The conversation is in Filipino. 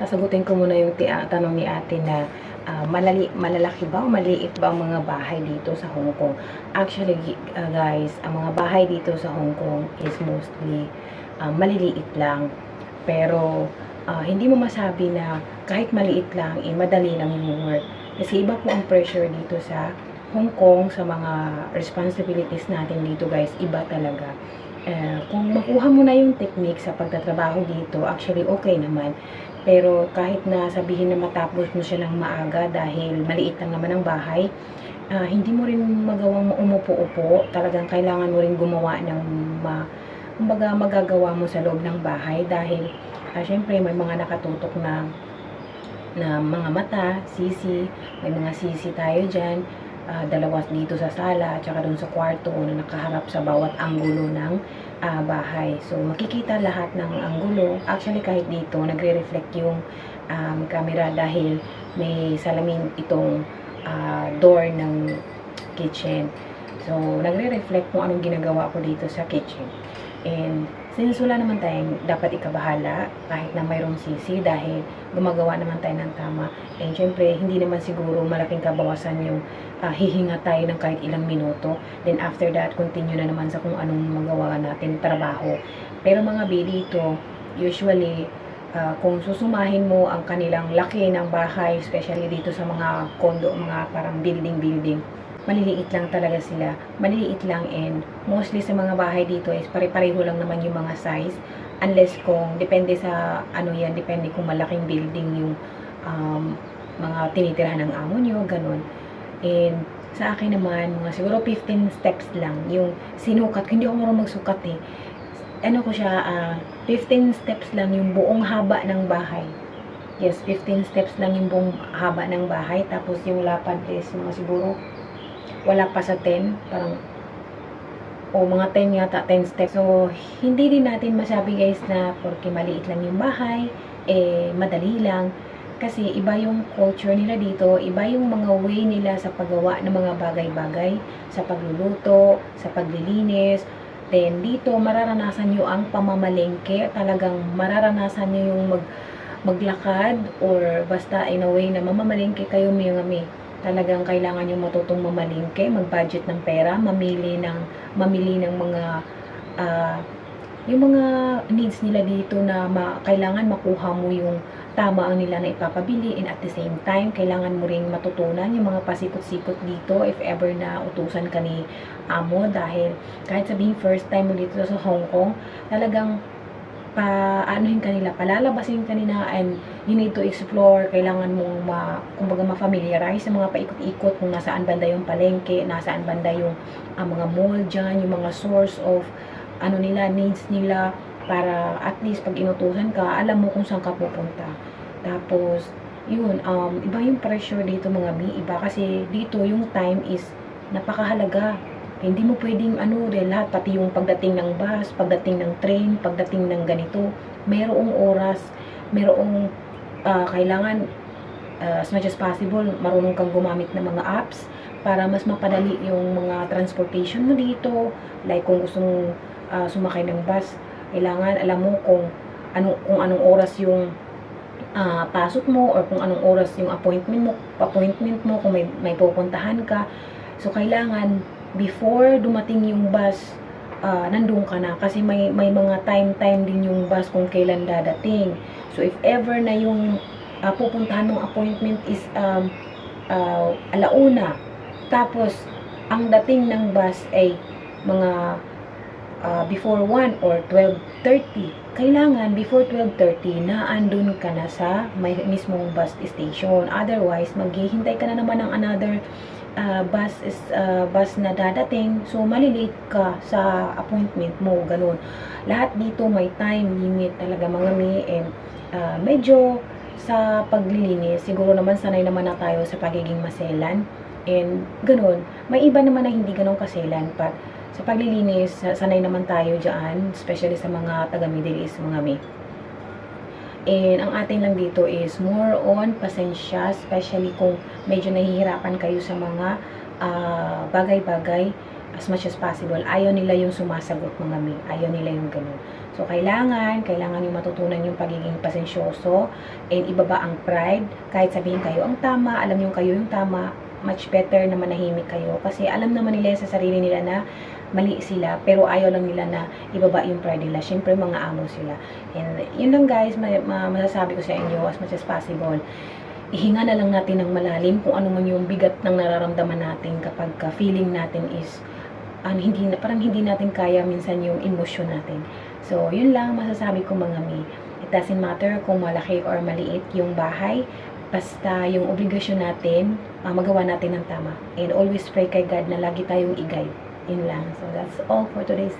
sasagutin ko muna yung ah, tanong ni ate na ah, malali, malalaki ba o maliit ba ang mga bahay dito sa Hong Kong? Actually, ah, guys, ang mga bahay dito sa Hong Kong is mostly ah, maliliit lang. Pero, ah, hindi mo masabi na kahit maliit lang, eh, madali lang yung work. Kasi iba po ang pressure dito sa Hong Kong, sa mga responsibilities natin dito guys, iba talaga. Eh, kung makuha mo na yung technique sa pagtatrabaho dito, actually okay naman. Pero kahit na sabihin na matapos mo siya ng maaga dahil maliit lang naman ang bahay, ah, hindi mo rin magawang umupo-upo. Talagang kailangan mo rin gumawa ng ma, kumbaga magagawa mo sa loob ng bahay dahil ah, syempre may mga nakatutok na na mga mata, sisi, may mga sisi tayo dyan, ah, dalawa dito sa sala, at saka dun sa kwarto na nakaharap sa bawat anggulo ng ah, bahay. So, makikita lahat ng anggulo. Actually, kahit dito, nagre-reflect yung um, camera dahil may salamin itong ah, door ng kitchen. So, nagre-reflect kung anong ginagawa ko dito sa kitchen. And, since wala naman tayong dapat ikabahala, kahit na mayroong sisi, dahil gumagawa naman tayo ng tama. And, syempre, hindi naman siguro malaking kabawasan yung ah, hihinga tayo ng kahit ilang minuto. Then, after that, continue na naman sa kung anong magawa natin trabaho. Pero mga B dito, usually, ah, kung susumahin mo ang kanilang laki ng bahay, especially dito sa mga condo, mga parang building-building, maliliit lang talaga sila. Maliliit lang and mostly sa mga bahay dito is pare-pareho lang naman yung mga size. Unless kung, depende sa ano yan, depende kung malaking building yung um, mga tinitirahan ng amo nyo, ganun. And sa akin naman, mga siguro 15 steps lang yung sinukat. Hindi ako marunong magsukat eh. Ano ko siya, ah, 15 steps lang yung buong haba ng bahay. Yes, 15 steps lang yung buong haba ng bahay. Tapos yung lapad is mga siguro wala pa sa 10. Parang o mga 10 yata, 10 steps. So, hindi din natin masabi guys na porque maliit lang yung bahay, eh, madali lang. Kasi iba yung culture nila dito, iba yung mga way nila sa paggawa ng mga bagay-bagay, sa pagluluto, sa paglilinis. Then, dito, mararanasan nyo ang pamamalengke. Talagang mararanasan nyo yung mag, maglakad or basta in a way na mamamalengke kayo mga mi. Talagang kailangan nyo matutong mamalingke, mag-budget ng pera, mamili ng mamili ng mga ah, yung mga needs nila dito na ma, kailangan makuha mo yung tama ang nila na ipapabili and at the same time, kailangan mo ring matutunan yung mga pasikot-sikot dito if ever na utusan ka ni amo. Dahil kahit sabihin first time mo dito sa Hong Kong, talagang pa anuhin kanila, palalabasin kanina and you need to explore, kailangan mong ma, kumbaga ma-familiarize sa mga paikot-ikot kung nasaan banda yung palengke, nasaan banda yung ang mga mall dyan, yung mga source of ano nila, needs nila para at least pag inutusan ka, alam mo kung saan ka pupunta. Tapos, yun, um, iba yung pressure dito mga mi, iba kasi dito yung time is napakahalaga. Hindi mo pwedeng ano, dahil lahat, pati yung pagdating ng bus, pagdating ng train, pagdating ng ganito, merong oras, merong ah, kailangan ah, as much as possible, marunong kang gumamit ng mga apps para mas mapadali yung mga transportation mo dito. Like kung gusto mong ah, sumakay ng bus, kailangan alam mo kung anong kung anong oras yung ah, pasok mo or kung anong oras yung appointment mo, appointment mo kung may may pupuntahan ka. So kailangan before dumating yung bus, ah, nandun ka na kasi may may mga time time din yung bus kung kailan dadating. So if ever na yung ah, pupuntahan mong appointment is um, ah, alauna, tapos ang dating ng bus ay mga ah, before 1 or 12.30, kailangan before 12.30 na andun ka na sa may mismong bus station. Otherwise, maghihintay ka na naman ng another ah, bus is ah, bus na dadating. So, malilate ka sa appointment mo, ganun. Lahat dito may time limit talaga mga mi and ah, medyo sa paglilinis, siguro naman sanay naman na tayo sa pagiging maselan. And ganun, may iba naman na hindi ganun kaselan. But sa paglilinis, sa- sanay naman tayo dyan, especially sa mga taga Middle East, mga mi. And ang atin lang dito is more on pasensya, especially kung medyo nahihirapan kayo sa mga ah, bagay-bagay. as much as possible, ayaw nila yung sumasagot mga mi. Ayaw nila yung ganun. So, kailangan, kailangan yung matutunan yung pagiging pasensyoso and ibaba ang pride. Kahit sabihin kayo ang tama, alam yung kayo yung tama, much better na manahimik kayo. Kasi alam naman nila sa sarili nila na mali sila, pero ayaw lang nila na ibaba yung pride nila. Siyempre, mga amo sila. And yun lang guys, ma- ma- masasabi ko sa inyo as much as possible. Ihinga na lang natin ng malalim kung ano man yung bigat ng nararamdaman natin kapag ka feeling natin is ano, hindi parang hindi natin kaya minsan yung emosyon natin. So, yun lang masasabi ko mga mi. It doesn't matter kung malaki or maliit yung bahay. Basta yung obligasyon natin, ah, magawa natin ng tama. And always pray kay God na lagi tayong i-guide. Lang. So, that's all for today's